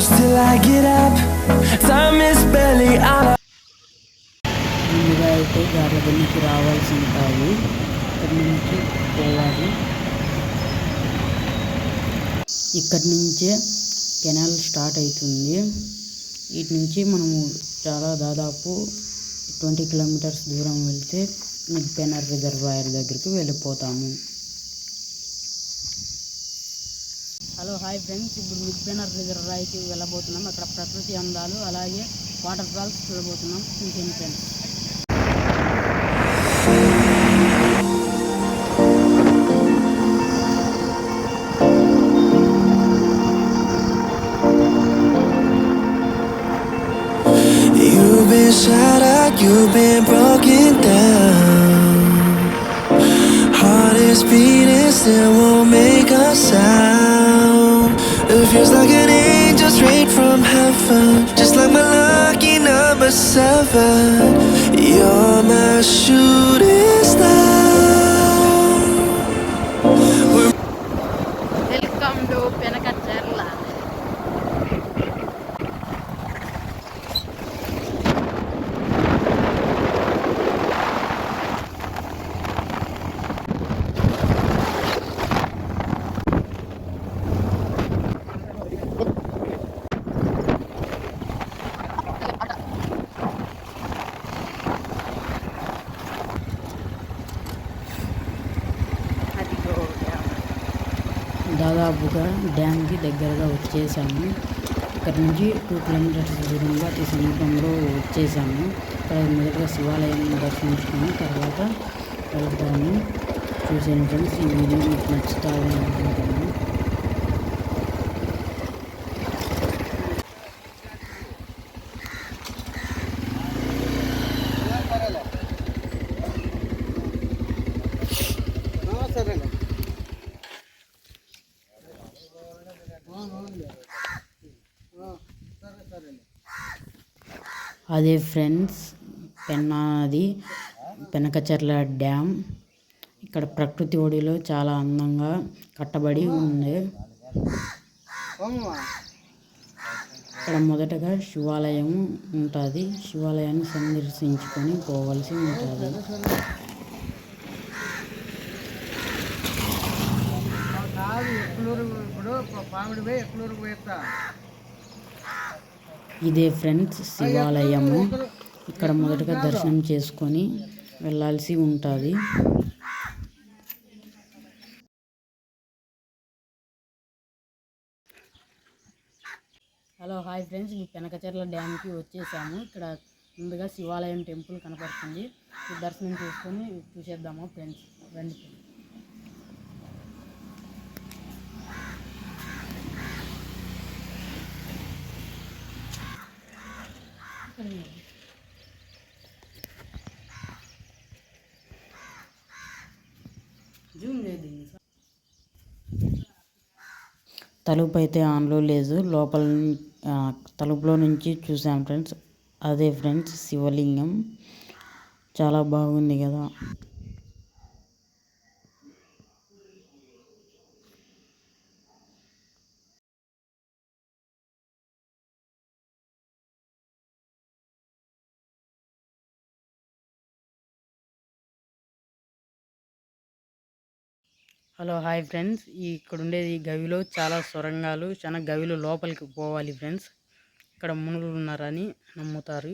close till I get up. Time is barely on a ముందుగా అయితే గార్లగల్లికి రావాల్సి ఉంటుంది ఇక్కడి నుంచి పోవాలి. ఇక్కడి నుంచే కెనాల్ స్టార్ట్ అవుతుంది. ఇటు నుంచి మనము చాలా దాదాపు ట్వంటీ కిలోమీటర్స్ దూరం వెళ్తే మిడ్ పెనర్ రిజర్వాయర్ దగ్గరికి వెళ్ళిపోతాము. Hello hi friends. ఇప్పుడు మిగ్ బ్యానర్ దగ్గర రాయికి వెళ్ళబోతున్నాం. అక్కడ ప్రకృతి అందాలు అలాగే వాటర్ ఫాల్స్ చూడబోతున్నాం. ఇంకేం friends? You've been broken down. Heart is beating, still won't make a sound. Feels like an angel straight from heaven, just like my lucky number seven. You're my shooting star. దాదాపుగా డ్యామ్కి దగ్గరగా వచ్చేసాము. ఇక్కడ నుంచి two kilometres దూరంగా ఈ సమీపంలో వచ్చేసాము. ఇక్కడ మొదటగా శివాలయం దర్శించుకున్నాము తర్వాత వెళ్తాము. చూసాను ఫ్రెండ్స్ ఈ వీడియో మీకు నచ్చుతాదని అనుకుంటున్నాను. అదే ఫ్రెండ్స్ పెన్నాది పెనకచర్ల పెనకచెర్ల డ్యామ్ ఇక్కడ ప్రకృతి ఒడిలో చాలా అందంగా కట్టబడి ఉంది. ఇక్కడ మొదటగా శివాలయం ఉంటుంది. శివాలయాన్ని సందర్శించుకొని పోవలసి ఉంటుంది. ఇదే ఫ్రెండ్స్ శివాలయము. ఇక్కడ మొదటగా దర్శనం చేసుకొని వెళ్ళాల్సి ఉంటుంది. Hello hi friends. మీ పెనకచెర్ల డ్యామ్కి వచ్చేసాము. ఇక్కడ ముందుగా శివాలయం టెంపుల్ కనపడుతుంది. దర్శనం చేసుకొని చూసేద్దాము ఫ్రెండ్స్. రండి జూమ్ లేదు తలుపు అయితే ఆన్లో లేదు. లోపల తలుపులో నుంచి చూసాం ఫ్రెండ్స్. అదే ఫ్రెండ్స్ శివలింగం. చాలా బాగుంది కదా. Hello hi friends. ఈ ఇక్కడ ఉండేది గవిలో చాలా సొరంగాలు చాలా గవిలో లోపలికి పోవాలి ఫ్రెండ్స్. ఇక్కడ మునుగులు ఉన్నారని నమ్ముతారు.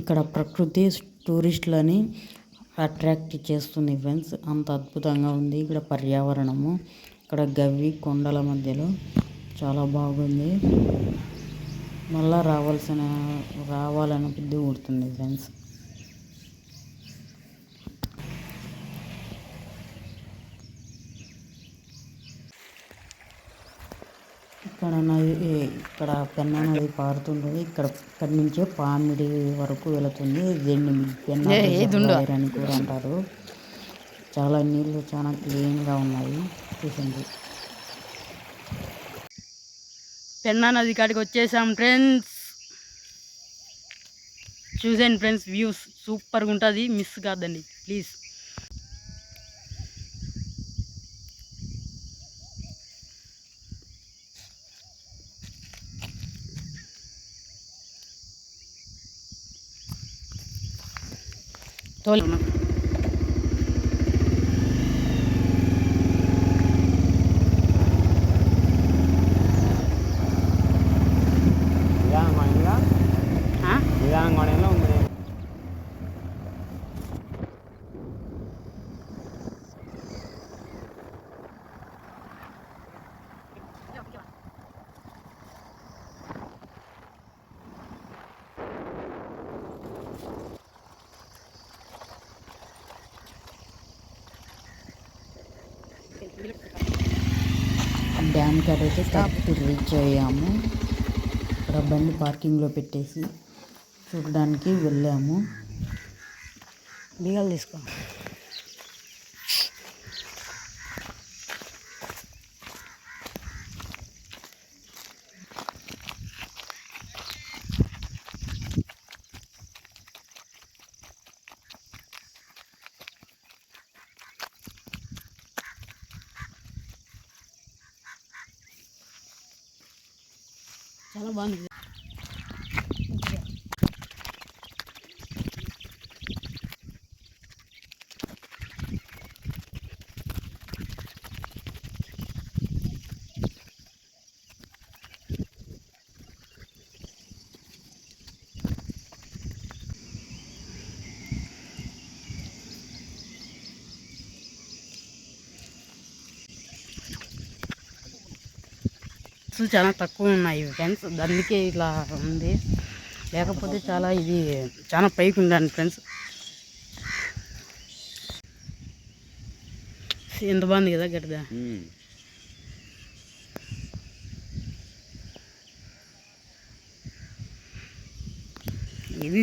ఇక్కడ ప్రకృతి టూరిస్టులని అట్రాక్ట్ చేస్తుంది ఫ్రెండ్స్ అంత అద్భుతంగా ఉంది. ఇక్కడ పర్యావరణము. ఇక్కడ గవి కొండల మధ్యలో చాలా బాగుంది. మళ్ళా రావాల్సిన రావాలని బుద్ధి ఉడుతుంది ఫ్రెండ్స్ ఇక్కడ నది ఇక్కడ పెన్నా నది పారుతుంటుంది. ఇక్కడ ఇక్కడ నుంచే పామిడి వరకు వెళుతుంది. దీన్ని పెన్నా అని కూడా అంటారు. చాలా నీళ్ళు చాలా క్లీన్గా ఉన్నాయి. చూసింది. పెన్నా నది కాడికి వచ్చేసాం ఫ్రెండ్స్. చూసేయండి ఫ్రెండ్స్ వ్యూస్. సూపర్గా ఉంటుంది. మిస్ కాదండి. ప్లీజ్. todo డ్యామ్ కాడ అయితే కరెక్ట్ రీచ్ అయ్యాము. ఇక్కడ బండి పార్కింగ్లో పెట్టేసి చూడడానికి వెళ్ళాము. బీగాలు తీసుకో. చాలా బాగుంది అసలు చాలా తక్కువ ఉన్నాయి ఫ్రెండ్స్. అందుకే ఇట్లా ఉంది. లేకపోతే చాలా ఇది చాలా పైకి ఉందండి ఫ్రెండ్స్. ఎంత బాగుంది కదా గట్టిగా ఇది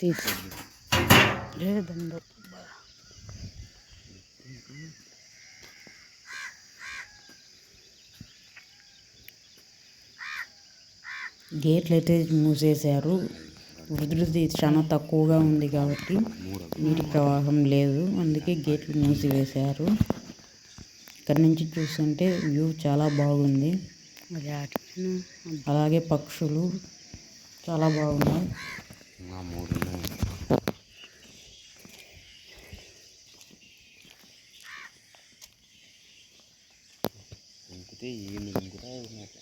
తీసు లేదండి గేట్లు అయితే మూసేశారు. ఉధృతి చాలా తక్కువగా ఉంది కాబట్టి నీటి ప్రవాహం లేదు. అందుకే గేట్లు మూసివేశారు. ఇక్కడ నుంచి చూస్తుంటే వ్యూ చాలా బాగుంది. అలాగే పక్షులు చాలా బాగున్నాయి. మూడు ఇంకితే ఈ ఇంకుతా ఉన్నట్టు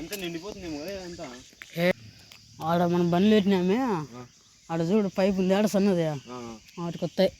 ఎంత నిండిపోతుంది కదా ఎంత ఆడ మనం బండ్లు పెట్టినామే ఆడ చూడు పైపు ఉంది ఆడ సన్నది వాటికి వస్తాయి